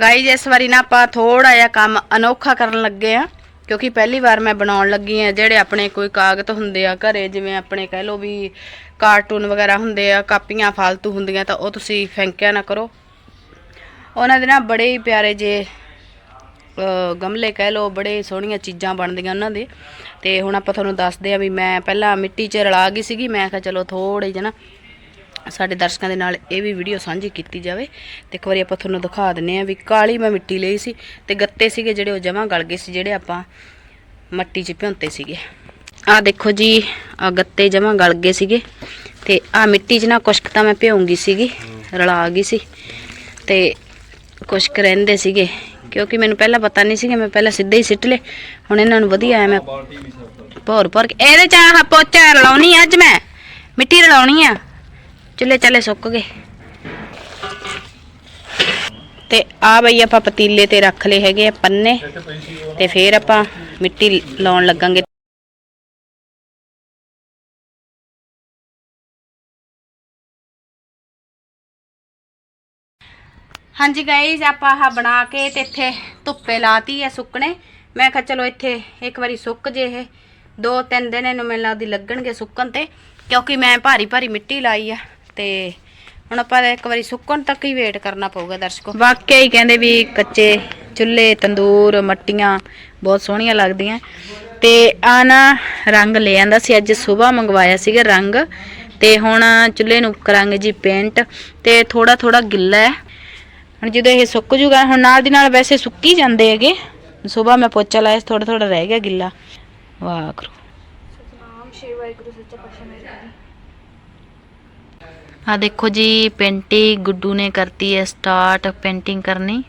Guys ਇਸ ਵਾਰੀ ਨਾ ਆਪਾਂ ਥੋੜਾ ਜਿਹਾ ਕੰਮ ਅਨੋਖਾ ਕਰਨ ਲੱਗੇ ਆ ਕਿਉਂਕਿ ਪਹਿਲੀ ਵਾਰ ਮੈਂ ਬਣਾਉਣ ਲੱਗੀ ਆ ਜਿਹੜੇ ਆਪਣੇ ਕੋਈ ਕਾਗਜ਼ ਹੁੰਦੇ ਆ ਘਰੇ, ਜਿਵੇਂ ਆਪਣੇ ਕਹਿ ਲਓ ਵੀ ਕਾਰਟੂਨ ਵਗੈਰਾ ਹੁੰਦੇ ਆ, ਕਾਪੀਆਂ ਫालतू ਹੁੰਦੀਆਂ, ਤਾਂ ਉਹ ਤੁਸੀਂ ਫੈਂਕਿਆ ਨਾ ਕਰੋ। ਉਹਨਾਂ ਦੇ ਨਾ ਬੜੇ ਹੀ ਪਿਆਰੇ ਜੇ ਗਮਲੇ ਕਹਿ ਲਓ, ਬੜੇ ਸੋਹਣੀਆਂ ਚੀਜ਼ਾਂ ਬਣਦੀਆਂ ਉਹਨਾਂ ਦੇ। ਤੇ ਹੁਣ ਆਪਾਂ ਤੁਹਾਨੂੰ ਦੱਸਦੇ ਆ ਵੀ ਮੈਂ ਪਹਿਲਾਂ ਮਿੱਟੀ 'ਚ ਰਲਾ ਗਈ ਸੀਗੀ, ਮੈਂ ਕਿਹਾ ਚਲੋ ਥੋੜੇ ਜਿਹਾ ਨਾ ਸਾਡੇ ਦਰਸ਼ਕਾਂ ਦੇ ਨਾਲ ਇਹ ਵੀ ਵੀਡੀਓ ਸਾਂਝੀ ਕੀਤੀ ਜਾਵੇ। ਤੇ ਇੱਕ ਵਾਰੀ ਆਪਾਂ ਤੁਹਾਨੂੰ ਦਿਖਾ ਦਿੰਨੇ ਆ ਵੀ ਕਾਲੀ ਮੈਂ ਮਿੱਟੀ ਲਈ ਸੀ ਤੇ ਗੱਤੇ ਸੀਗੇ ਜਿਹੜੇ ਉਹ ਜਮਾਂ ਗਲ ਗਏ ਸੀ ਜਿਹੜੇ ਆਪਾਂ ਮੱਟੀ 'ਚ ਭਿਉਂਤੇ ਸੀਗੇ। ਆ ਦੇਖੋ ਜੀ ਆ ਗੱਤੇ ਜਮਾਂ ਗਲ ਗਏ ਸੀਗੇ। ਤੇ ਆ ਮਿੱਟੀ 'ਚ ਨਾ ਕੁਛ ਕੁ ਤਾਂ ਮੈਂ ਭਿਉਂਗੀ ਸੀਗੀ ਰਲਾ ਗਈ ਸੀ। ਤੇ ਕੁਛ ਕੁ ਰਹਿੰਦੇ ਸੀਗੇ ਕਿਉਂਕਿ ਮੈਨੂੰ ਪਹਿਲਾਂ ਪਤਾ ਨਹੀਂ ਸੀਗਾ ਮੈਂ ਪਹਿਲਾਂ ਸਿੱਧੇ ਹੀ ਸਿੱਟ ਲਏ। ਹੁਣ ਇਹਨਾਂ ਨੂੰ ਵਧੀਆ ਐ ਮੈਂ ਭੋਰ ਭੋਰ ਕੇ ਇਹਦੇ ਚ ਆਹ ਪੋਚਾ ਰਲਾਉਣੀ ਆ ਅੱਜ ਮੈਂ ਮਿੱਟੀ ਰਲਾਉਣੀ ਆ। ਚੁੱਲੇ ਚੱਲੇ ਸੁੱਕ ਗਏ ਤੇ ਆ ਬਈ ਆਪਾਂ ਪਤੀਲੇ ਤੇ ਰੱਖ ਲਏ ਹੈਗੇ ਆ ਪੰਨੇ ਤੇ ਫੇਰ ਆਪਾਂ ਮਿੱਟੀ ਲਾਉਣ ਲੱਗਾਂਗੇ ਹਾਂਜੀ ਗਾਈਜ਼ ਆਪਾਂ ਆਹ ਬਣਾ ਕੇ ਤੇ ਇੱਥੇ ਧੁੱਪੇ ਲਾਤੀ ਹੈ ਸੁੱਕਣੇ ਮੈਂ ਕਿਹਾ ਚਲੋ ਇੱਥੇ ਇੱਕ ਵਾਰੀ ਸੁੱਕ ਜੇ ਇਹ ਦੋ ਤਿੰਨ ਦਿਨ ਇਹਨੂੰ ਮੈਨੂੰ ਲੱਗਦੀ ਲੱਗਣਗੇ ਸੁੱਕਣ ਤੇ ਕਿਉਂਕਿ ਮੈਂ ਭਾਰੀ ਭਾਰੀ ਮਿੱਟੀ ਲਾਈ ਆ ਤੇ ਹੁਣ ਆਪਾਂ ਇੱਕ ਵਾਰੀ ਸੁੱਕਣ ਤੱਕ ਹੀ ਵੇਟ ਕਰਨਾ ਪਊਗਾ ਦਰਸ਼ਕੋ। ਵਾਕਿਆ ਹੀ ਕਹਿੰਦੇ ਵੀ ਕੱਚੇ ਚੁੱਲ੍ਹੇ ਤੰਦੂਰ ਮੱਟੀਆਂ ਬਹੁਤ ਸੋਹਣੀਆਂ ਲੱਗਦੀਆਂ। ਤੇ ਆ ਨਾ ਰੰਗ ਲੈ ਆਂਦਾ ਸੀ ਅੱਜ ਸਵੇਰ ਮੰਗਵਾਇਆ ਸੀਗਾ ਰੰਗ। ਤੇ ਹੁਣ ਚੁੱਲ੍ਹੇ ਨੂੰ ਕਰਾਂਗੇ ਜੀ ਪੇਂਟ ਤੇ ਥੋੜਾ ਥੋੜਾ ਗਿੱਲਾ ਹੈ। ਹੁਣ ਜਦੋਂ ਇਹ ਸੁੱਕ ਜੂਗਾ ਹੁਣ ਨਾਲ ਦੀ ਨਾਲ ਵੈਸੇ ਸੁੱਕੀ ਜਾਂਦੇ ਹੈਗੇ। ਸਵੇਰ ਮੈਂ ਪੋਚਾ ਲਾਇਆ ਥੋੜਾ ਥੋੜਾ ਰਹਿ ਗਿਆ ਗਿੱਲਾ। ਵਾਹ ਕਰੋ। ਸਤਨਾਮ ਸ਼੍ਰੀ ਵਾਹਿਗੁਰੂ ਸੱਚਾ ਪਾਤਸ਼ਾਹ ਮੇਰੇ ਆ ਦੇਖੋ ਜੀ ਪੇਂਟਿੰਗ ਗੁੱਡੂ ਨੇ ਕਰਤੀ ਹੈ ਸਟਾਰਟ ਪੇਂਟਿੰਗ ਕਰਨੀ।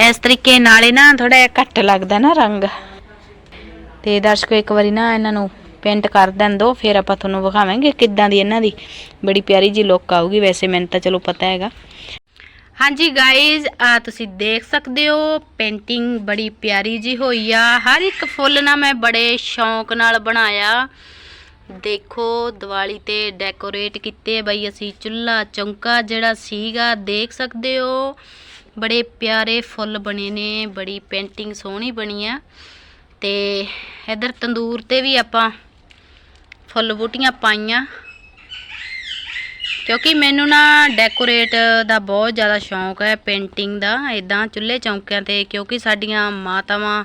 ਇਸ ਤਰੀਕੇ ਨਾਲੇ ਨਾ ਥੋੜਾ ਜਿਹਾ ਘੱਟ ਲੱਗਦਾ ਨਾ ਰੰਗ। ਤੇ ਦਰਸ਼ਕੋ, ਇੱਕ ਵਾਰੀ ਨਾ ਇਹਨਾਂ ਨੂੰ ਪੇਂਟ ਕਰ ਦੇਣ ਦੋ ਫਿਰ ਆਪਾਂ ਤੁਹਾਨੂੰ ਵਿਖਾਵਾਂਗੇ ਕਿੱਦਾਂ ਦੀ ਇਹਨਾਂ ਦੀ ਬੜੀ ਪਿਆਰੀ ਜੀ ਲੁੱਕ ਆਊਗੀ। ਵੈਸੇ ਮੈਨੂੰ ਤਾਂ ਚਲੋ ਪਤਾ ਹੈਗਾ। ਹਾਂਜੀ ਗਾਇਜ਼ ਆ ਤੁਸੀਂ ਦੇਖ ਸਕਦੇ ਹੋ ਪੇਂਟਿੰਗ ਬੜੀ ਪਿਆਰੀ ਜੀ ਹੋਈ ਆ। ਹਰ ਇੱਕ ਫੁੱਲ ਨਾ ਮੈਂ ਬੜੇ ਸ਼ੌਂਕ ਨਾਲ ਬਣਾਇਆ। ਦੇਖੋ, ਦੀਵਾਲੀ ਤੇ ਡੈਕੋਰੇਟ ਕੀਤੇ ਬਈ, ਅਸੀਂ ਚੁੱਲ੍ਹਾ, ਚੌਂਕਾ ਜਿਹੜਾ ਸੀਗਾ, ਦੇਖ ਸਕਦੇ ਹੋ। ਬੜੇ ਪਿਆਰੇ ਫੁੱਲ ਬਣੇ ਨੇ, ਬੜੀ ਪੇਂਟਿੰਗ ਸੋਹਣੀ ਬਣੀ ਆ। ਤੇ ਇਧਰ ਤੰਦੂਰ ਤੇ ਵੀ ਆਪਾਂ ਫੁੱਲ ਬੂਟੀਆਂ ਪਾਈਆਂ। ਕਿਉਂਕਿ ਮੈਨੂੰ ਨਾ ਡੈਕੋਰੇਟ ਦਾ ਬਹੁਤ ਜ਼ਿਆਦਾ ਸ਼ੌਂਕ ਹੈ ਪੇਂਟਿੰਗ ਦਾ ਇਦਾਂ ਚੁੱਲ੍ਹੇ, ਚੌਂਕਿਆਂ ਤੇ, ਕਿਉਂਕਿ ਸਾਡੀਆਂ ਮਾਤਾਵਾਂ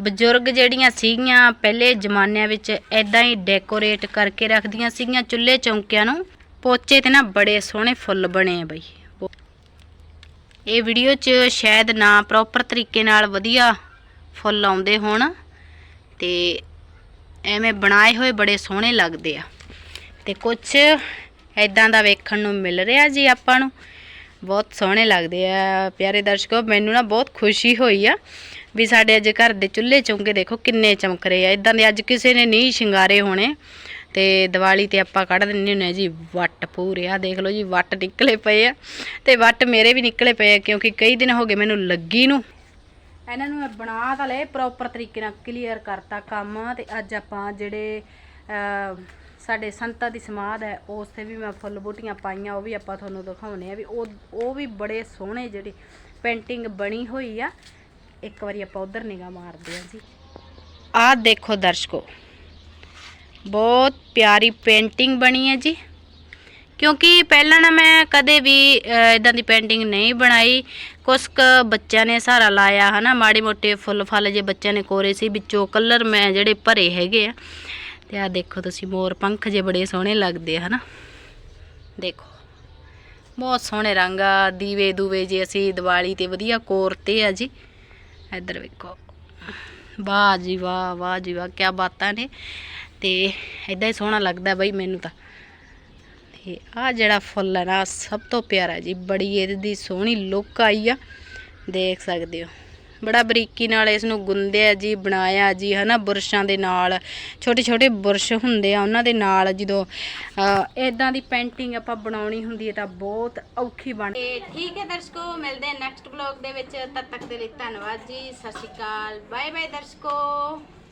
ਬਜ਼ੁਰਗ ਜਿਹੜੀਆਂ ਸੀਗੀਆਂ, ਪਹਿਲੇ ਜ਼ਮਾਨਿਆਂ ਵਿੱਚ ਇਦਾਂ ਹੀ ਡੈਕੋਰੇਟ ਕਰਕੇ ਰੱਖਦੀਆਂ ਸੀਗੀਆਂ ਚੁੱਲ੍ਹੇ ਚੌਂਕਿਆਂ ਨੂੰ। ਪੋਚੇ ਤੇ ਨਾ ਬੜੇ ਸੋਹਣੇ ਫੁੱਲ ਬਣੇ ਆ ਬਈ। ਇਹ ਵੀਡੀਓ 'ਚ ਸ਼ਾਇਦ ਨਾ ਪ੍ਰੋਪਰ ਤਰੀਕੇ ਨਾਲ ਵਧੀਆ ਫੁੱਲ ਆਉਂਦੇ ਹੋਣ ਤੇ ਐਵੇਂ ਬਣਾਏ ਹੋਏ ਬੜੇ ਸੋਹਣੇ ਲੱਗਦੇ ਆ। ਤੇ ਕੁਝ ਐਦਾਂ ਦਾ ਵੇਖਣ ਨੂੰ ਮਿਲ ਰਿਹਾ ਜੀ ਆਪਾਂ ਨੂੰ। ਬਹੁਤ ਸੋਹਣੇ ਲੱਗਦੇ ਆ। ਪਿਆਰੇ ਦਰਸ਼ਕੋ, ਮੈਨੂੰ ਨਾ ਬਹੁਤ ਖੁਸ਼ੀ ਹੋਈ ਆ ਵੀ ਸਾਡੇ ਅੱਜ ਘਰ ਦੇ ਚੁੱਲ੍ਹੇ ਚੌਂਕੇ ਦੇਖੋ ਕਿੰਨੇ ਚਮਕ ਰਹੇ ਆ। ਇਦਾਂ ਦੇ ਅੱਜ ਕਿਸੇ ਨੇ ਨਹੀਂ ਸ਼ਿੰਗਾਰੇ ਹੋਣੇ। ਤੇ ਦੀਵਾਲੀ ਤੇ ਆਪਾਂ ਕੱਢ ਦਿੰਨੇ ਹੁੰਨੇ ਆ ਜੀ, ਵੱਟ ਪੂਰੇ ਆ, ਦੇਖ ਲਓ ਜੀ, ਵੱਟ ਨਿਕਲੇ ਪਏ ਆ। ਤੇ ਵੱਟ ਮੇਰੇ ਵੀ ਨਿਕਲੇ ਪਏ ਆ ਕਿਉਂਕਿ ਕਈ ਦਿਨ ਹੋ ਗਏ ਮੈਨੂੰ ਲੱਗੀ ਨੂੰ। ਇਹਨਾਂ ਨੂੰ ਮੈਂ ਬਣਾ ਤਾਂ ਲਏ ਪ੍ਰੋਪਰ ਤਰੀਕੇ ਨਾਲ ਕਲੀਅਰ ਕਰਤਾ ਕੰਮ। ਤੇ ਅੱਜ ਆਪਾਂ ਜਿਹੜੇ ਸਾਡੇ ਸੰਤਾਂ ਦੀ ਸਮਾਧ ਹੈ, ਉਸ ਤੇ ਵੀ ਮੈਂ ਫੁੱਲ ਬੂਟੀਆਂ ਪਾਈਆਂ, ਉਹ ਵੀ ਆਪਾਂ ਤੁਹਾਨੂੰ ਦਿਖਾਉਣੇ ਆ ਵੀ ਉਹ ਉਹ ਵੀ ਬੜੇ ਸੋਹਣੇ ਜਿਹੜੀ ਪੇਂਟਿੰਗ ਬਣੀ ਹੋਈ ਆ। ਇੱਕ ਵਾਰੀ ਆਪਾਂ ਉਧਰ ਨਿਗਾਹ ਮਾਰਦੇ ਆ ਜੀ। ਆਹ ਦੇਖੋ ਦਰਸ਼ਕੋ, ਬਹੁਤ ਪਿਆਰੀ ਪੇਂਟਿੰਗ ਬਣੀ ਹੈ ਜੀ। ਕਿਉਂਕਿ ਪਹਿਲਾਂ ਨਾ ਮੈਂ ਕਦੇ ਵੀ ਇਦਾਂ ਦੀ ਪੇਂਟਿੰਗ ਨਹੀਂ ਬਣਾਈ। ਕੁਛ ਕੁ ਬੱਚਿਆਂ ਨੇ ਸਹਾਰਾ ਲਾਇਆ, ਹਨਾ? ਮਾੜੇ ਮੋਟੇ ਫੁੱਲ ਫਲ ਜੇ ਬੱਚਿਆਂ ਨੇ ਕੋਰੇ ਸੀ, ਵਿੱਚੋਂ ਕਲਰ ਮੈਂ ਜਿਹੜੇ ਭਰੇ ਹੈਗੇ ਆ। ਤੇ ਆ ਦੇਖੋ ਤੁਸੀਂ, ਮੋਰ ਪੰਖ ਜੇ ਬੜੇ ਸੋਹਣੇ ਲੱਗਦੇ ਆ, ਹਨਾ? ਦੇਖੋ, ਬਹੁਤ ਸੋਹਣੇ ਰੰਗ ਆ ਦੀਵੇ ਦੂਵੇ ਜੇ ਅਸੀਂ ਦੀਵਾਲੀ ਤੇ ਵਧੀਆ ਕੋਰਤੇ ਆ ਜੀ। ਇੱਧਰ ਵੇਖੋ। ਵਾਹ ਜੀ ਵਾਹ ਵਾਹ ਜੀ ਵਾਹ ਕੀ ਬਾਤਾਂ ਨੇ। ਤੇ ਇਦਾਂ ਹੀ ਸੋਹਣਾ ਲੱਗਦਾ ਬਈ ਮੈਨੂੰ ਤਾਂ। ਤੇ ਆ ਜਿਹੜਾ ਫੁੱਲ ਹੈ ਨਾ ਸਭ ਤੋਂ ਪਿਆਰਾ ਜੀ, ਬੜੀ ਇਹਦੀ ਸੋਹਣੀ ਲੁੱਕ ਆਈ ਆ। ਦੇਖ ਸਕਦੇ ਹੋ। ਬੜਾ ਬਰੀਕੀ ਨਾਲ ਇਸ ਨੂੰ ਗੁੰਦਿਆ ਜੀ, ਬਣਾਇਆ ਜੀ, ਹਨਾ, ਬੁਰਸ਼ਾਂ ਦੇ ਨਾਲ। ਛੋਟੇ ਛੋਟੇ ਬੁਰਸ਼ ਹੁੰਦੇ ਆ, ਉਹਨਾਂ ਦੇ ਨਾਲ ਜਦੋਂ ਇਦਾਂ ਦੀ ਪੇਂਟਿੰਗ ਆਪਾਂ ਬਣਾਉਣੀ ਹੁੰਦੀ ਹੈ ਤਾਂ ਬਹੁਤ ਔਖੀ ਬਣ ਤੇ ਠੀਕ ਹੈ ਦਰਸ਼ਕੋ, ਮਿਲਦੇ ਹਾਂ ਨੈਕਸਟ ਬਲੌਗ ਦੇ ਵਿੱਚ। ਤਦ ਤੱਕ ਦੇ ਲਈ ਧੰਨਵਾਦ ਜੀ, ਸਤਿ ਸ਼੍ਰੀ ਅਕਾਲ ਬਾਏ ਬਾਏ ਦਰਸ਼ਕੋ।